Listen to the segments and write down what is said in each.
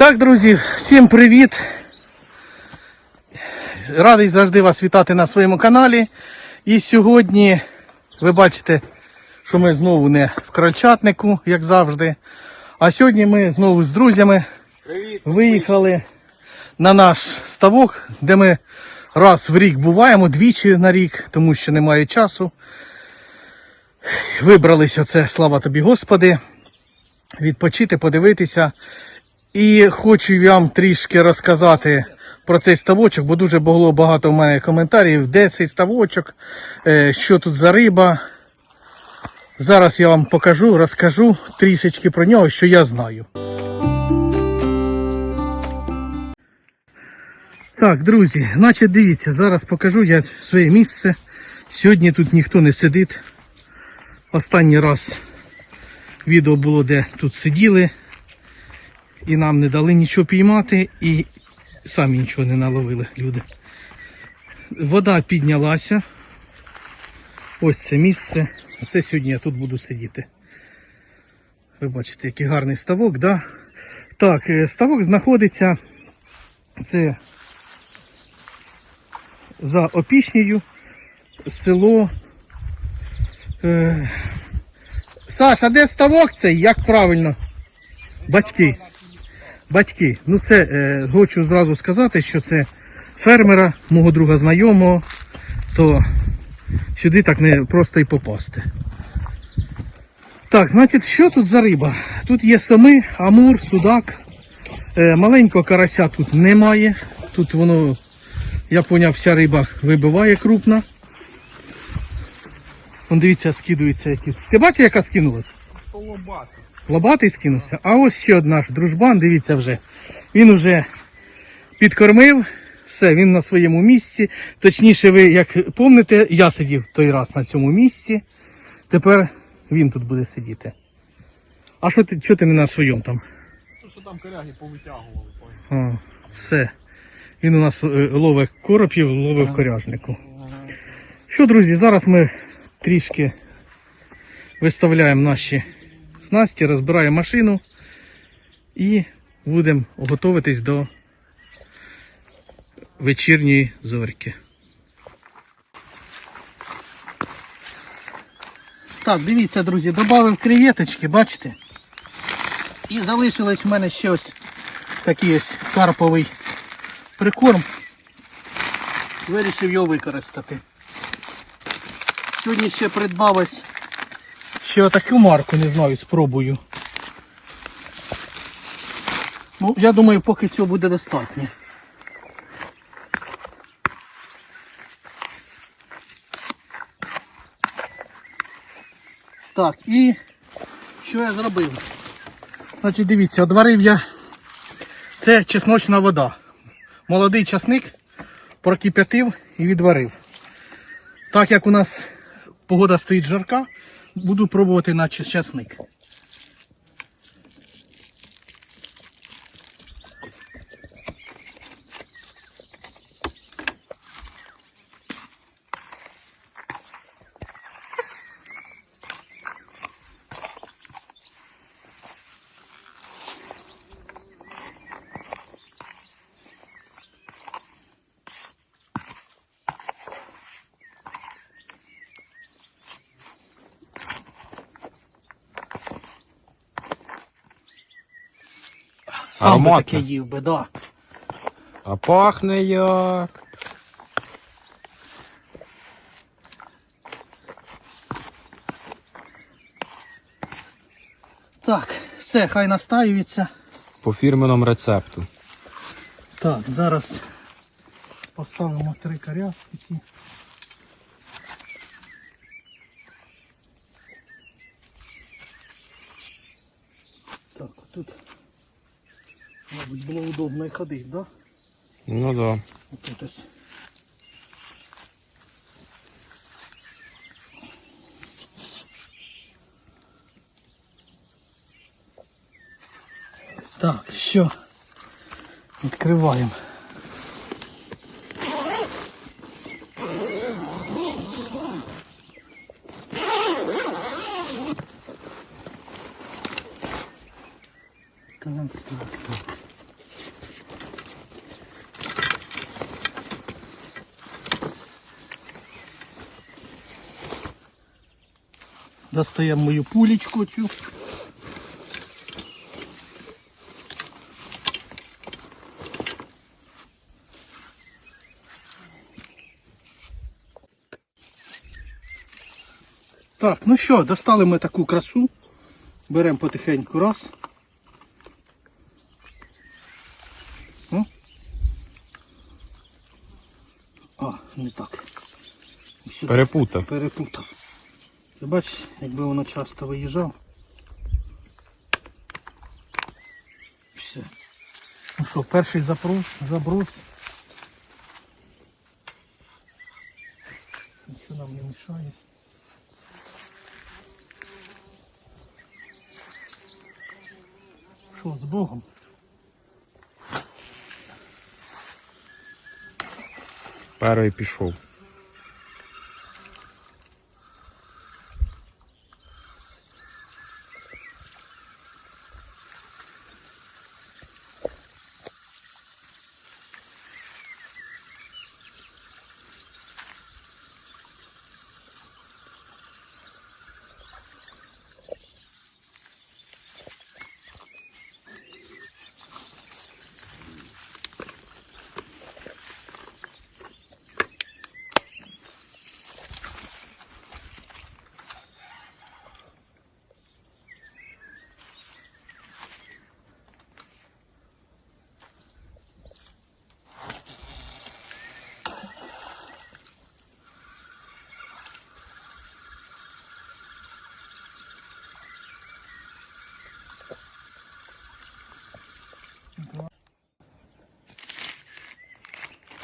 Так, друзі, всім привіт! Радий завжди вас вітати на своєму каналі. І сьогодні ви бачите, що ми знову не в крольчатнику, як завжди. А сьогодні ми знову з друзями виїхали на наш ставок, де ми раз в рік буваємо, двічі на рік, тому що немає часу. Вибралися це, слава тобі, Господи, відпочити, подивитися. І хочу вам трішки розказати про цей ставочок, бо дуже було багато в мене коментарів, де цей ставочок, е, що тут за риба. Зараз я вам покажу, розкажу трішечки про нього, що я знаю. Так, друзі, значить дивіться, зараз покажу я своє місце. Сьогодні тут ніхто не сидить. Останній раз відео було, де тут сиділи і нам не дали нічого піймати, і самі нічого не наловили люди. Вода піднялася. Ось це місце. Оце сьогодні я тут буду сидіти. Ви бачите, який гарний ставок, да? Так, е, ставок знаходиться. Це за Опішнею, село. Е... Саш, а де ставок цей? Як правильно? Батьки. Батьки. Ну це е, хочу зразу сказати, що це фермера, мого друга знайомого, то сюди так не просто і попасти. Так, значить, що тут за риба? Тут є соми, амур, судак. Е, маленького карася тут немає. Тут воно, я поняв, вся риба вибиває крупна. Вон дивіться, скидується які. Ти бачиш, яка скинулась? Лобати. Лобатий скинувся. А ось ще один наш дружбан, дивіться вже. Він уже підкормив. Все, він на своєму місці. Точніше, ви як помните, я сидів той раз на цьому місці. Тепер він тут буде сидіти. А що ти, що ти не на своєму там? Ну що там коряги повитягували. А, все. Він у нас е, ловить коропів, ловить в коряжнику. Що, друзі, зараз ми трішки виставляємо наші снасті, розбираємо машину і будемо готуватись до вечірньої зорьки. Так, дивіться, друзі, додав креветочки, бачите? І залишилось в мене ще ось такий ось карповий прикорм. Вирішив його використати. Сьогодні ще придбав ось ще отаку марку, не знаю, спробую. Ну, я думаю, поки цього буде достатньо. Так, і що я зробив? Значить, дивіться, одварив я. Це чесночна вода. Молодий часник прокип'ятив і відварив. Так як у нас погода стоїть жарка, буду пробувати на чес- Сам би таке їв би, да. А пахне як. Так, все, хай настаюється. По фірменому рецепту. Так, зараз поставимо три коряшки. ці. Так, тут, мабуть, було удобно і ходити, да? Ну да. Отут ось. Так, що? Відкриваємо. Так, так, так. Достаємо мою пулечку цю. Так, ну що, достали ми таку красу. Беремо потихеньку раз. О. А, не так. Сюди. Перепутав. Перепутав. Ти бачиш, якби воно часто виїжджав. Все. Ну що, перший запрос, заброс. Нічого нам не мішає. Що, з Богом? Перший пішов.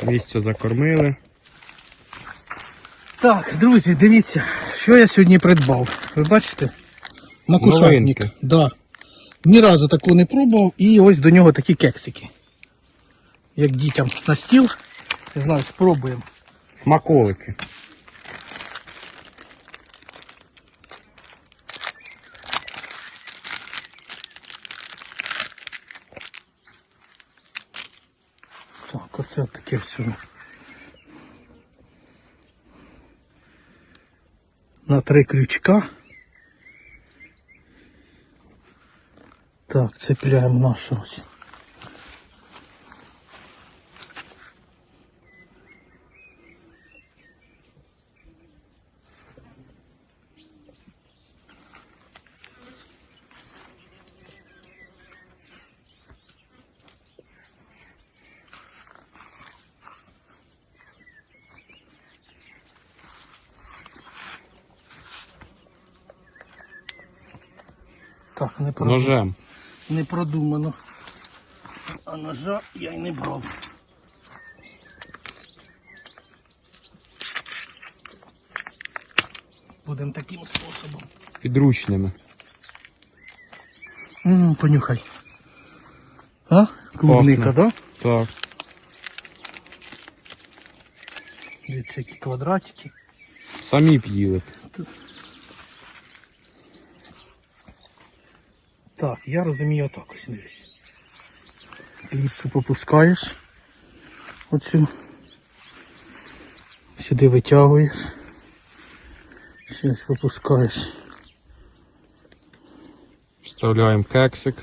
Місце закормили. Так, друзі, дивіться, що я сьогодні придбав. Ви бачите? Макушатник. Да. Ні разу такого не пробував. І ось до нього такі кексики. Як дітям на стіл. Не знаю, спробуємо. Смаколики. Оце таке все. На три крючка. Так, цепляємо нашу ось. Так, не продумано. Ножем. Не продумано. А ножа я й не брав. Будемо таким способом. Підручними. М, понюхай. А? Клубника, да? Так. Дивіться, які квадратики. Самі б їли. Так, я розумію отак ось дивись. Кліпсу попускаєш. Оцю. Сюди витягуєш. Щось попускаєш. Вставляємо кексик.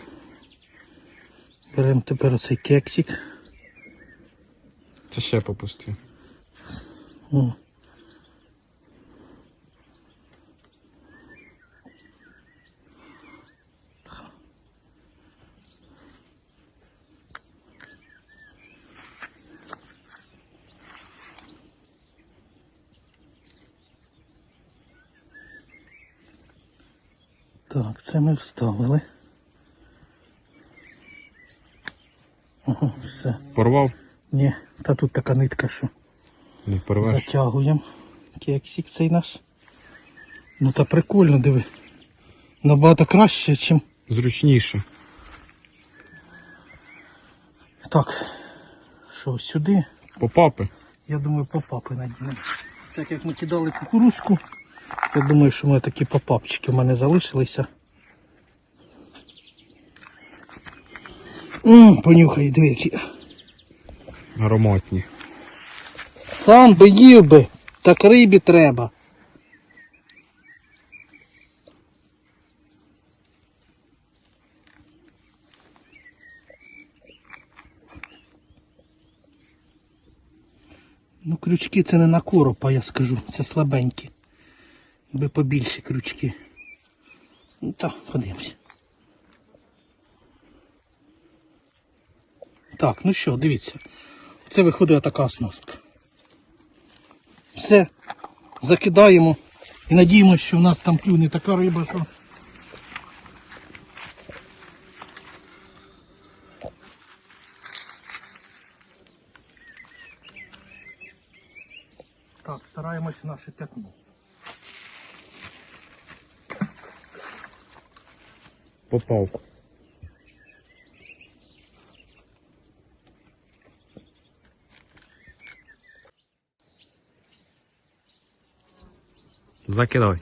Беремо тепер оцей кексик. Це ще попусти. О. Так, це ми вставили. Ого, все. Порвав? Ні, та тут така нитка, що. Не порвеш. Затягуємо кексик цей наш. Ну та прикольно, диви. Набагато краще, ніж. Зручніше. Так. Що, сюди? Попапи. Я думаю, попапи надінемо. Так як ми кидали кукурузку, я думаю, що ми такі попапчики в мене залишилися. Ммм, понюхай двірки. Ароматні. Сам би їв би, так рибі треба. Ну крючки це не на коропа, я скажу, це слабенькі. Би побільше крючки. Ну так, подивимося. Так, ну що, дивіться. Це виходить така оснастка. Все, закидаємо і надіємося, що в нас там клюне така риба, що. Так, стараємося наше п'ятно. Попав. Закидай.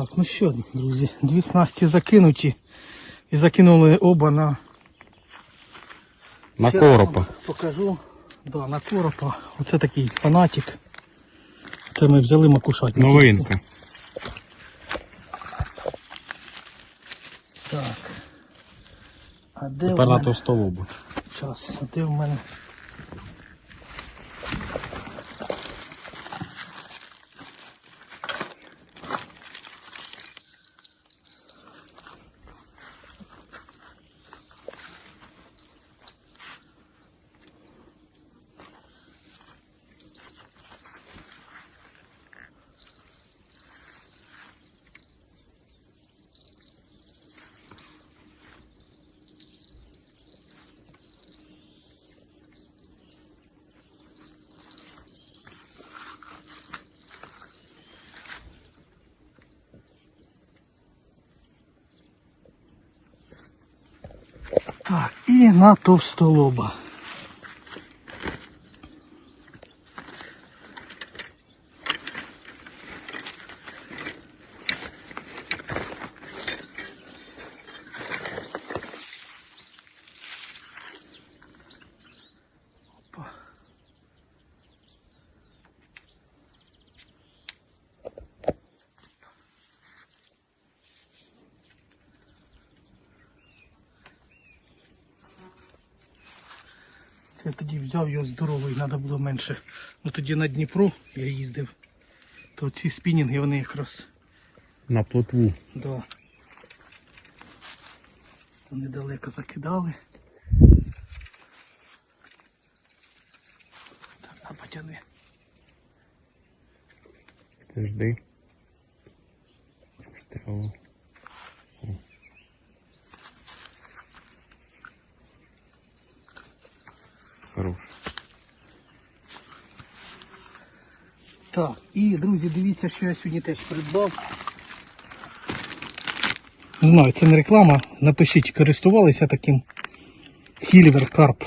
Так, ну що, друзі, дві снасті закинуті. І закинули оба на На Ще коропа. Покажу. Да, на коропа. Оце такий фанатик. Це ми взяли макушать. Новинка. Так. А де Тепер в на мене товстолобу. час? А де в мене? Так, і на товстолоба. Я тоді взяв його здоровий, треба було менше. Ну тоді на Дніпро я їздив. То ці спінінги вони якраз На плотву. да. Вони далеко закидали. Так, а потяни. Ти жди. Застряло. Хорош. Так, і друзі, дивіться, що я сьогодні теж придбав. Не знаю, це не реклама. Напишіть, користувалися таким Silver Carp.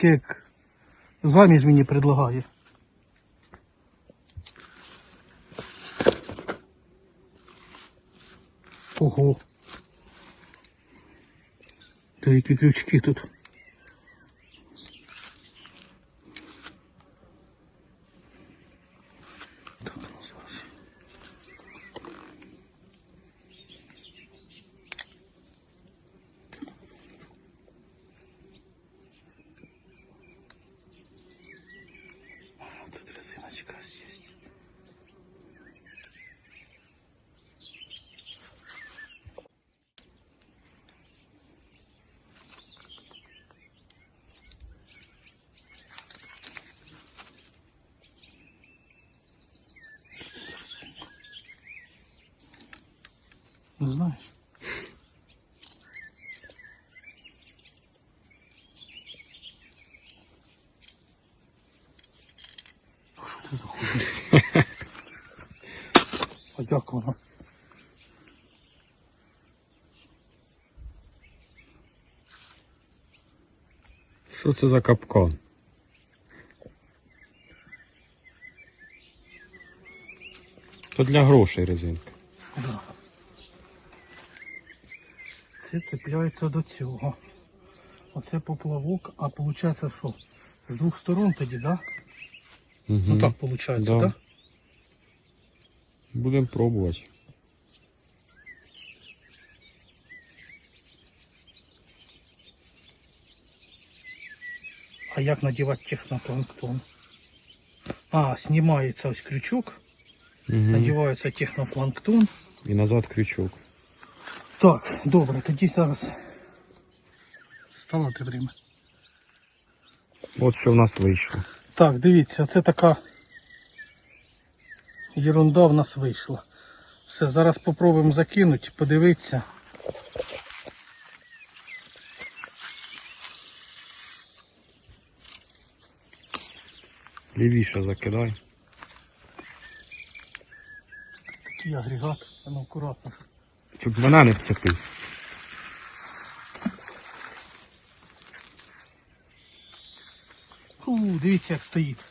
Таке як заміж мені предлагає. Ого. Та які крючки тут. Не знаєш? Що А як воно? Що це за капкан? Це для грошей резинка. Це цепляється до цього. Оце поплавок, а виходить що? З двох сторон тоді, так? Да? Угу. Ну так виходить, так? Да. Да. Будемо пробувати. А як надівати технопланктон? А, знімається ось крючок, Угу. надівається технопланктон. І назад крючок. Так, добре, тоді зараз ставати время. От що в нас вийшло. Так, дивіться, це така ерунда в нас вийшла. Все, зараз попробуємо закинути, подивитися. Лівіше закидай. Такий агрегат, а ну акуратно. Щоб вона не вцепив. Фу, дивіться, як стоїть.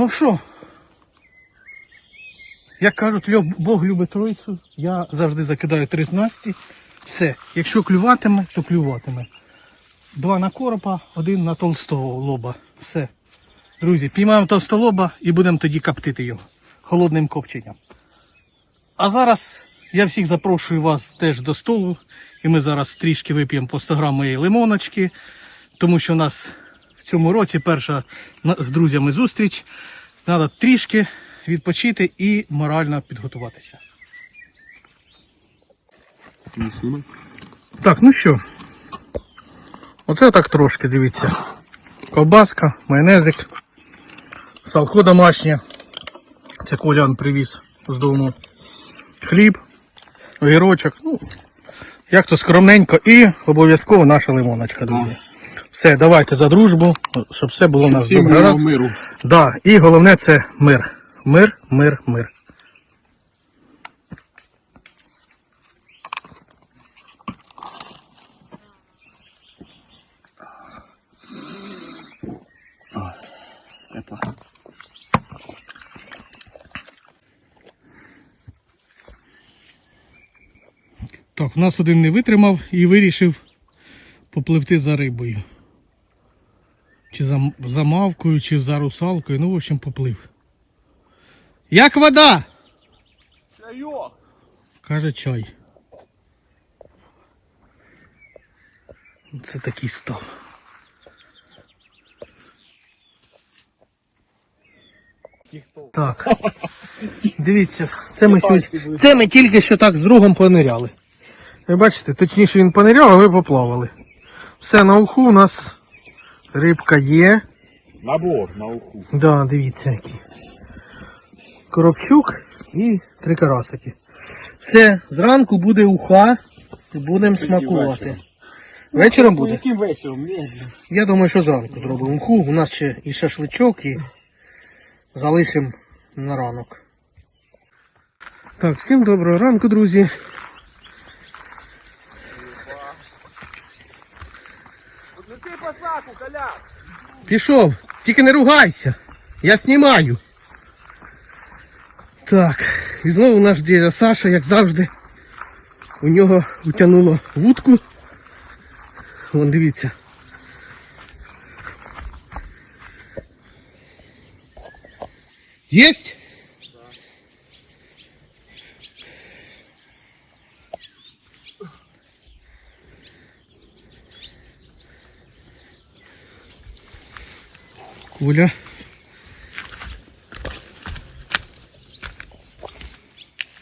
Ну що? Як кажуть, Бог любить тройцю, я завжди закидаю три снасті. Все. Якщо клюватиме, то клюватиме. Два на коропа, один на толстого лоба. Все. Друзі, піймаємо товстолоба і будемо тоді коптити його холодним копченням. А зараз я всіх запрошую вас теж до столу. І ми зараз трішки вип'ємо по 100 грам моєї лимоночки, тому що у нас в цьому році перша з друзями зустріч. Треба трішки відпочити і морально підготуватися. Так, ну що. Оце так трошки, дивіться. Ковбаска, майонезик, салко домашнє. Це Колян привіз з дому. Хліб, огірочок. Ну, як то скромненько. І обов'язково наша лимоночка, друзі. Все, давайте за дружбу, щоб все було у нас добре. Раз. миру. Да, і головне це мир. Мир, мир, мир. Так, у нас один не витримав і вирішив попливти за рибою. Чи за, за мавкою, чи за русалкою. Ну, в общем, поплив. Як вода? Чайок. Каже чай. Це такий став. Так. Дивіться, це ми, сьогодні, це ми тільки що так з другом пониряли. Ви бачите, точніше він пониряв, а ви поплавали. Все на уху у нас рибка є. Набор на уху. Да, дивіться який. Коробчук і три карасики. Все, зранку буде уха і будемо смакувати. вечором. Буде? Яким вечором? Я думаю, що зранку зробимо уху. У нас ще і шашличок, і залишимо на ранок. Так, всім доброго ранку, друзі. Неси пацаку, коляк. Пішов, тільки не ругайся. Я знімаю. Так, і знову наш дядя Саша, як завжди, у нього утягнуло вудку. Вон дивіться. Єсть? Куля.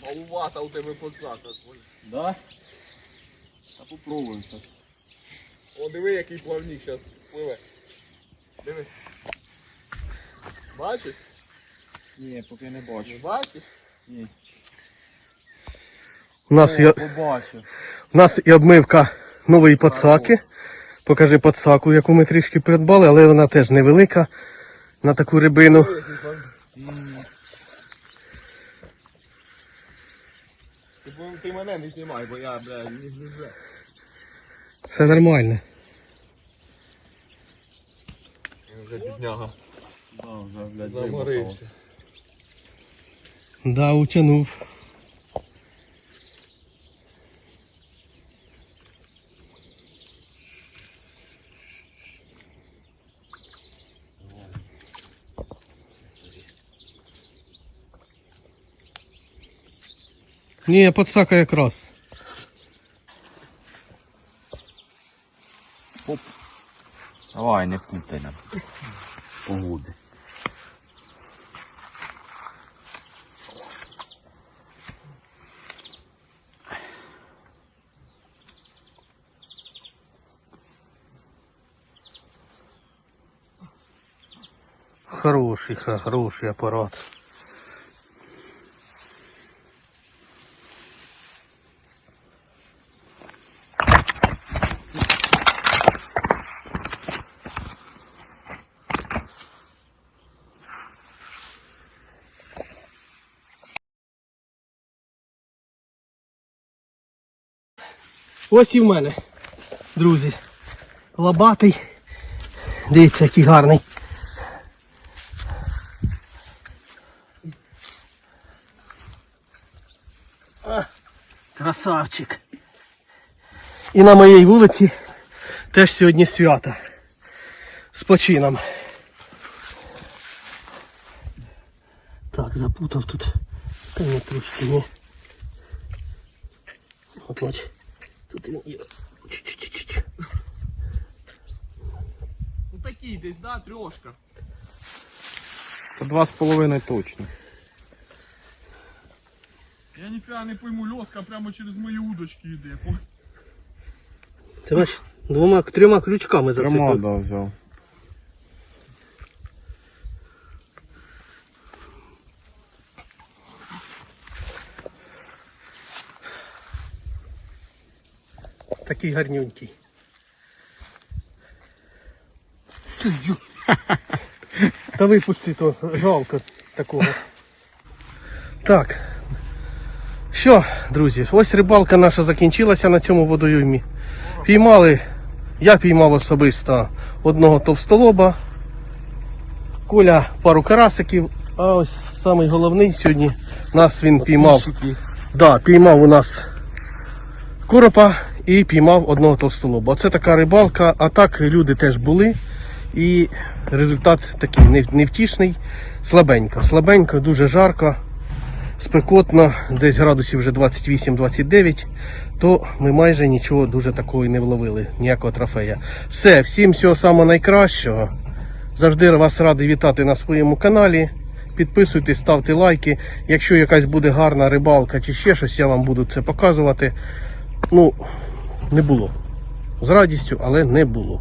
Малувата у тебе пацака. Да? А попробуємо зараз. О, диви, який плавник зараз пливе. Диви. Бачиш? Ні, поки не бачу. Не бачиш? У нас є, Побачу. у нас і обмивка нової подсаки. Покажи подсаку, яку ми трішки придбали, але вона теж невелика на таку рибину. Ти, мене не знімай, бо я, бля, не вже. Все нормально. Вже бідняга. Да, вже, блядь, Заморився. Да, утянув. Ні, подсака якраз. Давай, не путай нам. Погоди. Хороший, хороший апарат. Ось і в мене, друзі. Лобатий. Дивіться, який гарний. Красавчик. І на моїй вулиці теж сьогодні свято. З почином. Так, запутав тут. Та ні, трошки ні. От бач. Тут він є. Чуть-чуть-чуть. Ну такий десь, да, трьошка. Це два з половиною точно. Я ніфіга не пойму, льоска прямо через мої удочки йде. По- Ти бач, двома трьома ключками Трьома, зацепив. да, взяв. Такий гарнюнький. Та випусти то, жалко такого. Так. Що, друзі, ось рибалка наша закінчилася на цьому водойомі. Піймали, я піймав особисто одного товстолоба, Коля пару карасиків, а ось самий головний сьогодні нас він піймав. Да, піймав у нас коропа і піймав одного товстолоба. Оце така рибалка, а так люди теж були. І результат такий невтішний, слабенько. Слабенько, дуже жарко, спекотно, десь градусів вже 28-29, то ми майже нічого дуже такого і не вловили, ніякого трофея. Все, всім всього самого найкращого. Завжди вас радий вітати на своєму каналі. Підписуйтесь, ставте лайки. Якщо якась буде гарна рибалка чи ще щось, я вам буду це показувати. Ну, не було. З радістю, але не було.